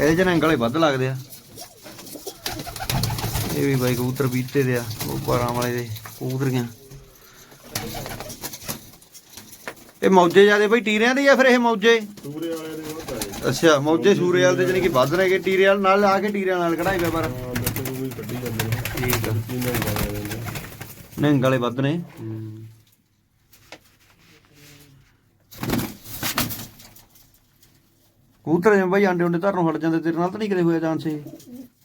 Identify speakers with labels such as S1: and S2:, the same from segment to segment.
S1: ਇਹਦੇ ਚ ਨੰਗਲੇ ਵੱਧ ਲੱਗਦੇ ਆ। ਇਹ ਵੀ ਬਾਈ ਕਬੂਤਰ ਪੀਤੇ ਦੇ ਆ ਉਹ ਬਾਰਾਂ ਵਾਲੇ ਦੇ ਕਬੂਤਰੀਆਂ ਇਹ ਮੌਜੇ ਜਿਆਦੇ ਬਈ ਟੀਰਿਆਂ ਦੇ ਜਾਂ ਫਿਰ ਇਹ ਮੌਜੇ?
S2: ਸੂਰੇ ਵਾਲੇ ਦੇ ਹੋਰ ਪਏ
S1: ਅੱਛਾ ਮੌਜੇ ਸੂਰੇ ਵਾਲੇ ਦੇ ਜਾਨੀ ਕਿ ਵੱਧ ਰਹੇ ਟੀਰੇ ਵਾਲ ਨਾਲ ਆ ਕੇ ਟੀਰਿਆਂ ਨਾਲ ਕਢਾਈ ਪਰ।
S2: ਨੂੰ ਵੀ ਨੇ।
S1: ਠੀਕ ਆ। ਨੰਗ ਵਾਲੇ ਵੱਧ ਨੇ। ਕਬੂਤਰ ਜਿਵੇਂ ਬਾਈ ਆਂਡੇ ਉਂਡੇ ਧਰਨੋਂ ਹਟ ਜਾਂਦੇ ਤੇਰੇ ਨਾਲ ਤਾਂ ਨਹੀਂ ਕਦੇ ਹੋਇਆ ਚਾਂਸ ਇਹ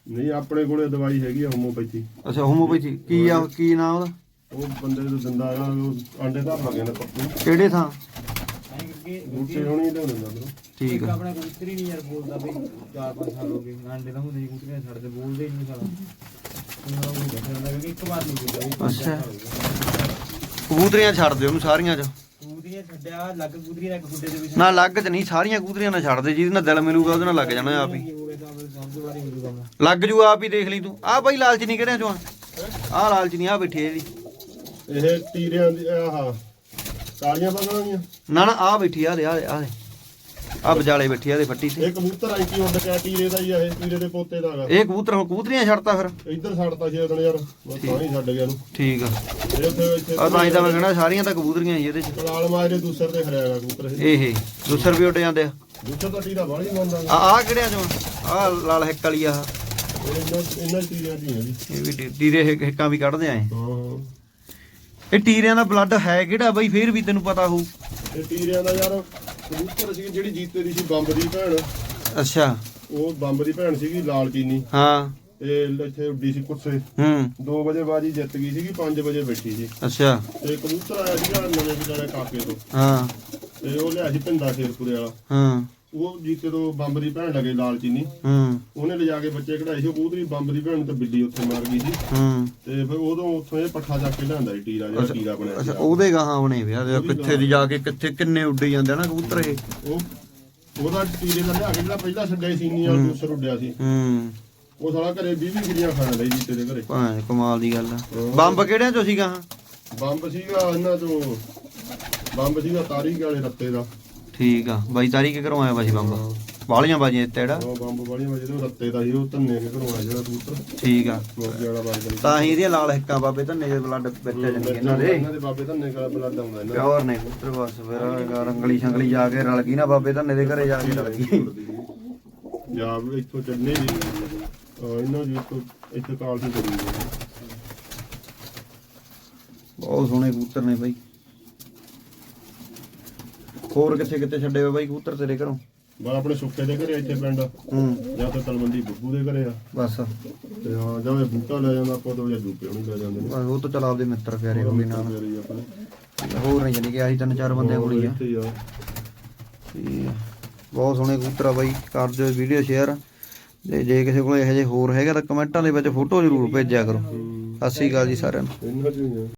S2: ਨਹੀਂ ਆਪਣੇ ਕੋਲੇ ਦਵਾਈ ਹੈਗੀ ਆ ਹੋਮੋਪੈਥੀ
S1: ਅੱਛਾ ਹੋਮੋਪੈਥੀ ਕੀ ਆ ਕੀ ਨਾਮ ਉਹਦਾ?
S2: ਉਹ ਬੰਦੇ ਨੂੰ ਦਿੰਦਾ ਹੈਗਾ ਉਹ ਆਂਡੇ ਧਰ ਲੱਗੇ ਨੇ ਪੱਪੂ
S1: ਕਿਹੜੇ ਥਾਂ?
S2: ਬੂਟੇ ਹੋਣੀ ਲਿਆਉਂਦੇ ਨੇ ਅੰਦਰੋਂ
S1: ਠੀਕ ਆ।
S3: ਆਪਣਾ ਕਬੂਤਰੀ ਨਹੀਂ ਯਾਰ ਬੋਲਦਾ ਬਈ 4-5 ਸਾਲ ਹੋ ਗਏ ਆਂਡੇ ਤਾਂ ਹੁੰਦੇ ਸੀ ਕਬੂਤਰੀਆਂ ਛੱਡਦੇ ਬੋਲਦੇ ਹੀ ਨਹੀਂ ਸਾਲਾ ਇੱਕ ਵਾਰ ਨਹੀਂ ਬੋਲਦਾ
S1: ਅੱਛਾ।
S3: ਸਾਲ ਹੋ ਗਏ।
S1: ਕਬੂਤਰੀਆਂ ਛੱਡ ਦਿਓ ਉਹਨੂੰ ਸਾਰੀਆਂ ਚ।
S3: ਛੱਡਿਆ ਲੱਗ ਕਬੂਤਰੀਆਂ ਇੱਕ ਗੁੱਡੇ ਦੇ ਵਿੱਚ
S1: ਨਾ ਲੱਗ ਚ ਨਹੀਂ ਸਾਰੀਆਂ ਕਬੂਤਰੀਆਂ ਨਾਲ ਛੱਡ ਦੇ ਜਿਹਦੇ ਨਾਲ ਦਿਲ ਮਿਲੂਗਾ ਉਹਦੇ ਨਾਲ ਲੱਗ ਜਾਣਾ ਆਪ ਹੀ।
S3: ਮੈਂ।
S1: ਲੱਗ ਜੂ ਆਪ ਹੀ ਦੇਖ ਲਈ ਤੂੰ। ਆ ਬਾਈ ਲਾਲਚ ਨਹੀਂ ਕਿਹੜਿਆਂ ਚੋਂ। ਆ ਆਹ ਲਾਲਚ ਨਹੀਂ ਆ ਬੈਠੀ ਜਿਹੜੀ।
S2: ਇਹ ਟੀਰਿਆਂ ਦੀ ਆਹ ਕਾਲੀਆਂ ਬੰਗਲਾਂ ਦੀਆਂ
S1: ਨਾ ਨਾ ਆ ਬੈਠੀ ਆ ਦੇ ਆ ਆ ਆ ਵਿਚਾਲੇ ਬੈਠੀ ਆ ਦੇ ਫੱਟੀ ਤੇ।
S2: ਇਹ ਕਬੂਤਰ ਆਈ ਕੀ ਹੁੰਦਾ ਕਿਆ ਟੀਰੇ ਦਾ ਹੀ ਆ ਇਹ ਟੀਰੇ ਦੇ ਪੋਤੇ ਦਾ ਹੈਗਾ
S1: ਇਹ ਕਬੂਤਰ ਹੁਣ ਕਬੂਤਰੀਆਂ ਛੱਡਤਾ ਫਿਰ।
S2: ਇੱਧਰ ਛੱਡਤਾ ਸੀ ਉਹਨੇ ਯਾਰ ਬਸ ਤਾਂ ਹੀ ਛੱਡ ਗਿਆ ਨੂੰ
S1: ਠੀਕ ਆ। ਆ ਤਾਂ ਹੀ ਤਾਂ ਮੈਂ ਕਹਿਣਾ ਸਾਰੀਆਂ ਤਾਂ ਕਬੂਤਰੀਆਂ ਹੀ ਇਹਦੇ ਚ।
S2: ਕਲਾਲ ਮਾਰੇ ਦੂਸਰ ਤੇ ਖੜਿਆ ਹੈਗਾ ਕਬੂਤਰ ਇਹ
S1: ਇਹ ਦੂਸਰ ਵੀ ਉੱਡ ਜਾਂਦੇ ਆ।
S2: ਦੂਸਰ ਤਾਂ ਟੀਰਾ ਬਾਹਲੀ ਮੰਨਦਾ
S1: ਆ ਆ ਕਿਹੜਿਆਂ ਚੋਂ? ਆ ਲਾਲ ਹਿੱਕ ਵਾਲੀ ਆ।
S2: ਇਹ ਇਹਨਾਂ ਇਹਨਾਂ ਟੀਰਿਆਂ ਦੀ ਹੈ ਜੀ।
S1: ਇਹ ਵੀ ਟੀਰੇ ਹਿੱਕ- ਵੀ ਕੱਢਦੇ ਆਏ
S2: ਹਾਂ
S1: ਇਹ ਟੀਰਿਆਂ ਦਾ ਬਲੱਡ ਹੈ ਕਿਹੜਾ ਬਈ? ਫੇਰ ਵੀ ਤੈਨੂੰ ਪਤਾ ਹੋਊ।
S2: ਇਹ ਟੀਰਿਆਂ ਦਾ ਯਾਰ ਕਬੂਤਰ ਸੀ ਜਿਹੜੀ ਜੀਤੇ ਦੀ ਸੀ ਬੰਬ ਦੀ ਭੈਣ।
S1: ਅੱਛਾ।
S2: ਉਹ ਬੰਬ ਦੀ ਭੈਣ ਸੀਗੀ ਲਾਲ ਚੀਨੀ।
S1: ਹਾਂ।
S2: ਤੇ ਇੱਥੇ ਉੱਡੀ ਸੀ ਕੁੱਸੇ
S1: ਹੂੰ।
S2: 2 ਵਜੇ ਬਾਜੀ ਜਿੱਤ ਗਈ ਸੀਗੀ 5 ਵਜੇ ਬੈਠੀ ਸੀ।
S1: ਅੱਛਾ।
S2: ਤੇ ਕਬੂਤਰ ਆਇਆ ਸੀਗਾ ਨਵੇਂ ਵਿਚਾਰੇ ਕਾਕੇ ਤੋਂ।
S1: ਹਾਂ।
S2: ਤੇ ਉਹ ਲਿਆ ਸੀ ਪਿੰਡਾ ਸ਼ੇਰਪੁਰੇ ਵਾਲਾ।
S1: ਹਾਂ।
S2: ਉਹ ਜੀਤੇ ਤੋਂ ਬੰਬ ਦੀ ਭੈਣ ਲੱਗੇ ਲਾਲ ਚੀਨੀ
S1: ਹੂੰ।
S2: ਉਹਨੇ ਲਿਜਾ ਕੇ ਬੱਚੇ ਕਢਾਏ ਸੀ। ਉਹ ਕਬੂਤਰੀ ਬੰਬ ਦੀ ਭੈਣ ਨੂੰ ਤੇ ਬਿੱਲੀ ਉੱਥੇ ਮਾਰ ਗਈ ਸੀ।
S1: ਹੂੰ।
S2: ਤੇ ਫਿਰ ਉਦੋਂ ਉੱਥੋਂ ਇਹ ਪੱਠਾ ਚੱਕ ਕੇ ਲਿਆਂਦਾ ਸੀ ਟੀਰਾ ਜਿਹੜਾ ਟੀਰਾ ਬਣਿਆ
S1: ਅੱਛਾ
S2: ਸੀ
S1: ਉਹਦੇ ਗਾਹਾਂ ਬਣੇ ਵਿਆ ਦੇ ਕਿੱਥੇ ਦੀ ਜਾ ਕੇ ਕਿੱਥੇ ਕਿੰਨੇ ਉੱਡੇ ਜਾਂਦੇ ਨਾ ਕਬੂਤਰ ਇਹ।
S2: ਉਹ ਉਹਦਾ ਟੀਰੇ ਦਾ ਲਿਆ ਕੇ ਜਿਹੜਾ ਪਹਿਲਾਂ ਛੱਡਿਆ ਸੀ ਨੀ ਵਾਲਾ ਦੂਸਰ ਉੱਡਿਆ ਸੀ।
S1: ਹੂੰ।
S2: ਉਹ ਸਾਲਾ ਘਰੇ 20 20 ਗਿਰੀਆਂ ਖਾਣ ਲਈ ਜੀਤੇ ਦੇ ਘਰੇ।
S1: ਭਾਂ ਕਮਾਲ ਦੀ ਗੱਲ ਆ। ਬੰਬ ਕਿਹੜਿਆਂ ਚੋਂ ਸੀ ਗਾਹਾਂ
S2: ਬੰਬ ਸੀਗਾ ਇਹਨਾਂ ਤੋਂ ਬੰਬ ਸੀਗਾ ਤਾਰੀਖ ਵਾਲੇ ਰੱਤੇ ਦਾ।
S1: ਠੀਕ ਆ। ਬਾਈ ਤਾਰੀਖ ਘਰੋਂ ਆਇਆ ਬਾਜੀ ਬੰਬ। ਵਾਲੀਆਂ ਬਾਜੀਆਂ ਇੱਥੇ ਜਿਹੜਾ।
S2: ਉਹ ਬੰਬ ਵਾਲੀਆਂ ਵਜੇ ਤੋਂ ਰੱਤੇ ਦਾ ਸੀ ਉਹ ਧੰਨੇ ਕੇ ਘਰੋਂ ਆਇਆ ਜਿਹੜਾ ਕਬੂਤਰ।
S1: ਠੀਕ ਆ।
S2: ਮੋਗੇ ਵਾਲਾ ਬੰਦ
S1: ਤਾਂ ਹੀ ਇਹਦੀਆਂ ਲਾਲ ਹਿੱਕਾਂ ਬਾਬੇ ਧੰਨੇ ਦੇ ਬਲੱਡ ਵਿੱਚ ਜਾਂਦੇ ਇਹਨਾਂ ਦੇ।
S2: ਇਹਨਾਂ ਦੇ ਬਾਬੇ ਧੰਨੇ ਦਾ ਬਲੱਡ ਆਉਂਦਾ ਇਹਨਾਂ ਦਾ।
S1: ਪਿਓਰ ਨੇ ਕਬੂਤਰ ਬਸ ਫਿਰ ਰੰਗਲੀ ਸ਼ੰਗਲੀ ਜਾ ਕੇ ਰਲ ਗਈ ਨਾ ਬਾਬੇ ਧੰਨੇ ਦੇ ਘਰੇ ਜਾ ਕੇ ਰਲ ਗਈ।
S2: ਇੱਥੋਂ ਚੱਲਨੇ ਦੀ ਇਹਨਾਂ ਦੀ ਇੱਥੋਂ ਇੱਥੇ ਕਾਲ ਦੀ ਕਰੀ
S1: ਬਹੁਤ ਸੋਹਣੇ ਕਬੂਤਰ ਨੇ ਬਾਈ। ਹੋਰ ਕਿੱਥੇ ਕਿੱਥੇ ਛੱਡੇ ਹੋਏ ਬਾਈ ਕਬੂਤਰ ਤੇਰੇ ਘਰੋਂ?
S2: ਬਾ ਆਪਣੇ ਸੁੱਕੇ ਦੇ ਘਰੇ ਇੱਥੇ ਪਿੰਡ।
S1: ਹੂੰ।
S2: ਜਾਂ ਤਾਂ ਤਲਵੰਡੀ ਬੱਬੂ ਦੇ ਘਰੇ ਆ।
S1: ਬਸ।
S2: ਤੇ ਹਾਂ ਜਾਂ ਇਹ ਬੂਟਾ ਲੈ ਜਾਂਦਾ ਆਪਾਂ ਤੋਂ ਜਾਂ ਦੂਪੇ ਉਹਨੂੰ ਲੈ ਜਾਂਦੇ ਨੇ।
S1: ਬਸ ਉਹ ਤਾਂ ਚਲ ਆਪਦੇ ਮਿੱਤਰ ਪਿਆਰੇ ਹੋ ਗਏ ਨਾਲ।
S2: ਮੇਰੇ ਹੀ ਆਪਣੇ।
S1: ਹੋਰ ਨਹੀਂ ਜਾਨੀ ਕਿ ਆਹੀ ਤਿੰਨ ਚਾਰ ਬੰਦਿਆਂ ਕੋਲ ਹੀ ਆ
S2: ਇੱਥੇ ਹੀ ਆ।
S1: ਤੇ ਬਹੁਤ ਸੋਹਣੇ ਕਬੂਤਰ ਆ ਬਾਈ। ਕਰ ਦਿਓ ਵੀਡੀਓ ਸ਼ੇਅਰ। ਤੇ ਜੇ ਕਿਸੇ ਕੋਲ ਇਹੋ ਜਿਹੇ ਹੋਰ ਹੈਗਾ ਤਾਂ ਕਮੈਂਟਾਂ ਦੇ ਵਿੱਚ ਫੋਟੋ ਜ਼ਰੂਰ ਭੇਜਿਆ ਕਰੋ। ਸਤਿ ਸ਼੍ਰੀ ਅਕਾਲ ਜੀ ਸਾਰਿਆਂ ਨੂੰ।